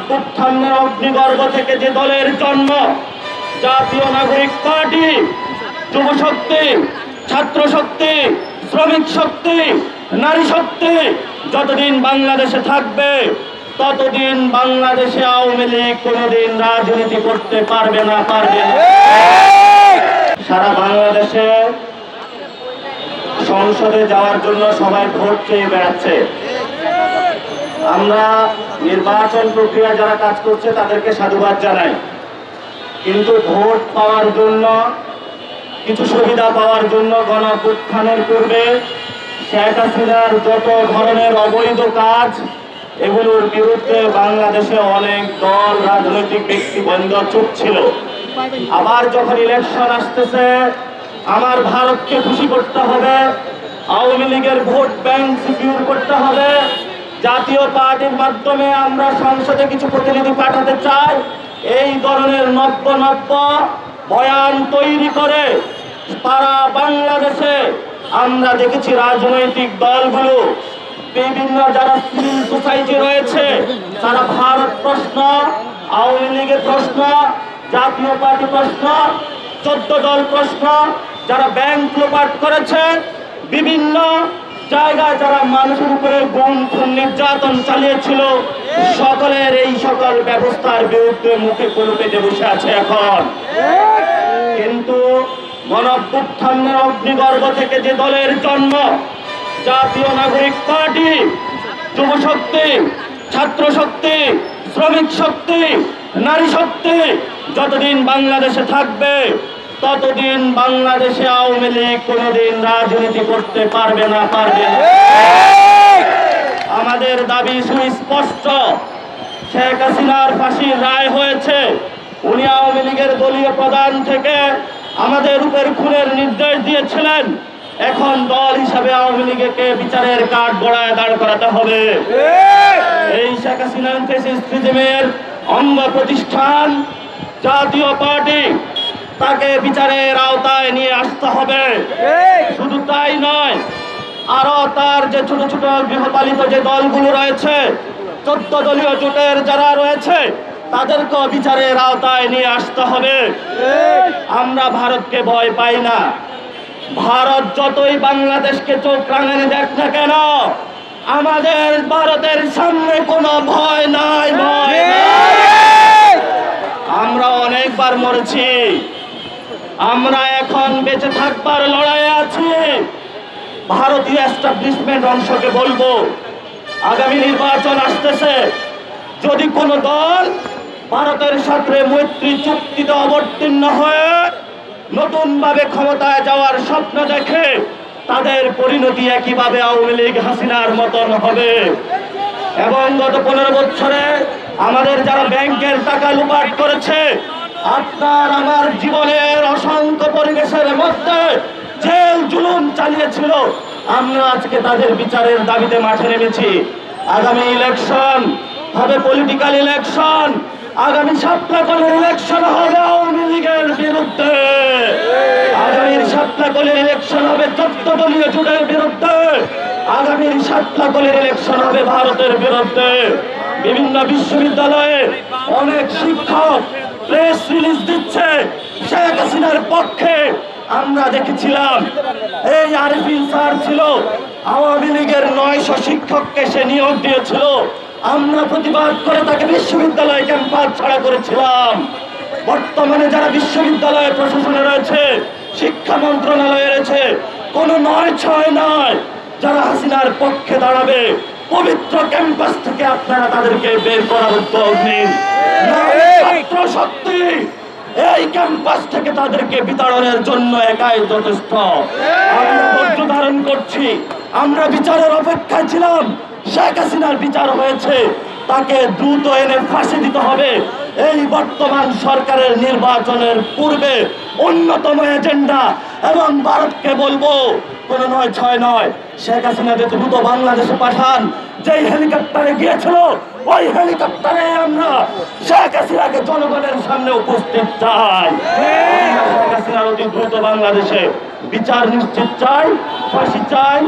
গণপুত্থানের অগ্নিগর্ভ থেকে যে দলের জন্ম, জাতীয় নাগরিক পার্টি, যুব শক্তি, ছাত্র শক্তি, শ্রমিক শক্তি, নারী শক্তি, যতদিন বাংলাদেশে থাকবে, ততদিন বাংলাদেশে আওয়ামী লীগ কোনোদিন রাজনীতি করতে পারবে না, পারবে সারা বাংলাদেশে সংসদে যাওয়ার জন্য সবাই ভোট চেয়ে বেড়াচ্ছে। আমরা নির্বাচন প্রক্রিয়া যারা কাজ করছে তাদেরকে সাধুবাদ জানাই। কিন্তু ভোট পাওয়ার জন্য, কিছু সুবিধা পাওয়ার জন্য গণপুত্থানের পূর্বে শেখ যত ধরনের অবৈধ কাজ, এগুলোর বিরুদ্ধে বাংলাদেশে অনেক দল, রাজনৈতিক ব্যক্তিবৃন্দ চুপ ছিল। আবার যখন ইলেকশন আসতেছে, আমার ভারতকে খুশি করতে হবে, আওয়ামী লীগের ভোট ব্যাংক সিকিউর করতে হবে জাতীয় পার্টির মাধ্যমে আমরা সংসদে কিছু প্রতিনিধি পাঠাতে চাই। এই ধরনের নব্য নব্য বয়ান তৈরি করে সারা বাংলাদেশে আমরা দেখেছি রাজনৈতিক দলগুলো, বিভিন্ন যারা সিভিল সোসাইটি রয়েছে তারা ভারত প্রশ্ন, আওয়ামী লীগের প্রশ্ন, জাতীয় পার্টি প্রশ্ন, চোদ্দ দল প্রশ্ন, যারা ব্যাংক লোপাট করেছে, বিভিন্ন জায়গায় যারা মানুষের উপরে গুম খুন নির্যাতন চালিয়েছিল, সকলের এই সকল ব্যবস্থার বিরুদ্ধে মুখে কোনো পেটে বসে আছে এখন। কিন্তু গণপুত্থানের অগ্নিগর্ভ থেকে যে দলের জন্ম, জাতীয় নাগরিক পার্টি, যুব শক্তি, ছাত্র শক্তি, শ্রমিক শক্তি, নারী শক্তি, যতদিন বাংলাদেশে থাকবে ততদিন বাংলাদেশে আওয়ামী লীগ কোনোদিন রাজনীতি করতে পারবে না, পারবে আমাদের দাবি সুস্পষ্ট। শেখ হাসিনার ফাঁসির রায় হয়েছে। উনি আওয়ামী লীগের দলীয় প্রধান থেকে আমাদের উপর খুনের নির্দেশ দিয়েছিলেন। এখন দল হিসাবে আওয়ামী লীগকে বিচারের কাঠ গড়ায় দাঁড় করাতে হবে। এই শেখ ফেসিস্ট অঙ্গ প্রতিষ্ঠান জাতীয় পার্টি তাকে বিচারের আওতায় নিয়ে আসতে হবে। শুধু তাই নয় আরও তার যে ছোট ছোট গৃহপালিত যে দলগুলো রয়েছে চোদ্দ দলীয় জোটের যারা রয়েছে তাদেরকেও বিচারের আওতায় নিয়ে আসতে হবে। আমরা ভারতকে ভয় পাই না। ভারত যতই বাংলাদেশকে চোখ রাঙানি দেখ না কেন আমাদের ভারতের সামনে কোনো ভয় নাই ভয় আমরা অনেকবার মরেছি। আমরা এখন বেঁচে থাকবার লড়াই আছি। ভারতীয় এস্টাবলিশমেন্ট অংশকে বলব, আগামী নির্বাচন আসতেছে। যদি কোনো দল ভারতের সাথে মৈত্রী চুক্তিতে অবতীর্ণ হয়ে নতুনভাবে ক্ষমতায় যাওয়ার স্বপ্ন দেখে, তাদের পরিণতি একইভাবে আওয়ামী লীগ হাসিনার মতন হবে। এবং গত পনেরো বছরে আমাদের যারা ব্যাংকের টাকা লুপাট করেছে আপনার আমার জীবনের অসংখ্য পরিবেশের মধ্যে জেল জুলুম চালিয়েছিল। আমরা আজকে তাদের বিচারের দাবিতে মাঠে নেমেছি। আগামী ইলেকশন হবে পলিটিক্যাল ইলেকশন আগামী সাতলাকলের ইলেকশন হবে আওয়ামী লীগের বিরুদ্ধে। আগামীর সাতলাকলের ইলেকশন হবে চোদ্দ দলীয় জোটের বিরুদ্ধে। আগামীর সাতলাকলের ইলেকশন হবে ভারতের বিরুদ্ধে। বিভিন্ন বিশ্ববিদ্যালয়ে অনেক শিক্ষক প্রেস রিলিজ দিচ্ছে শেখ হাসিনার পক্ষে। আমরা দেখেছিলাম, এই আরিফিন স্যার ছিল, আওয়ামী লীগের নয়শো শিক্ষককে সে নিয়োগ দিয়েছিল। আমরা প্রতিবাদ করে তাকে বিশ্ববিদ্যালয় ক্যাম্পাস ছাড়া করেছিলাম। বর্তমানে যারা বিশ্ববিদ্যালয় প্রশাসনে রয়েছে, শিক্ষা মন্ত্রণালয়ে রয়েছে, কোনো নয় ছয় নয় যারা হাসিনার পক্ষে দাঁড়াবে পবিত্র ক্যাম্পাস থেকে আপনারা তাদেরকে বের করার উদ্যোগ নিন। ছাত্র শক্তি এই ক্যাম্পাস থেকে তাদেরকে বিতরণের জন্য একাই যথেষ্ট। আমরা ধৈর্য ধারণ করছি। আমরা বিচারের অপেক্ষায় ছিলাম। শেখ হাসিনার বিচার হয়েছে। তাকে দ্রুত এনে ফাঁসি দিতে হবে। এই বর্তমান সরকারের নির্বাচনের পূর্বে অন্যতম এজেন্ডা এবং ভারতকে বলব কোনো নয়, ছয় নয়। শেখ হাসিনা যে দ্রুত বাংলাদেশে পাঠান, যেই হেলিকপ্টারে গিয়েছিল, ওই হেলিকপ্টারে আমরা শেখ হাসিনাকে জনগণের সামনে উপস্থিত চাই। শেখ হাসিনার অতি দ্রুত বাংলাদেশে বিচার নিশ্চিত চাই, ফাঁসি চাই।